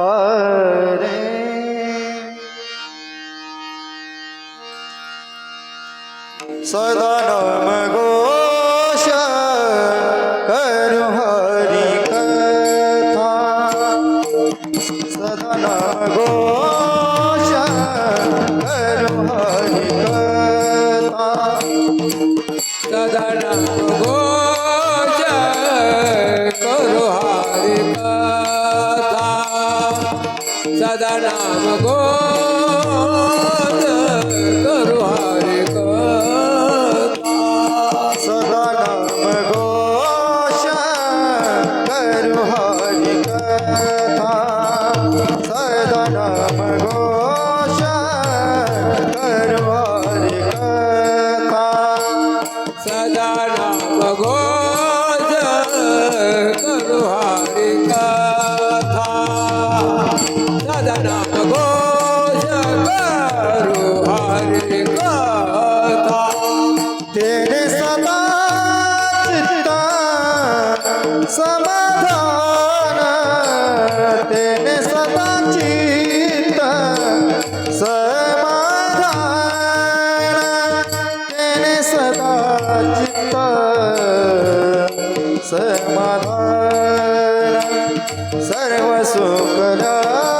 परे। सदा नाम घोष करू हरि कथा। सदा करू हरि कथा। सदा नाम घोष सदा नाम गो करो हरे वाटेने स्वतःची समाधान. तेने सदा चित्त समाधान. सर्व सुखदा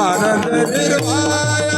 आनंद निर्भय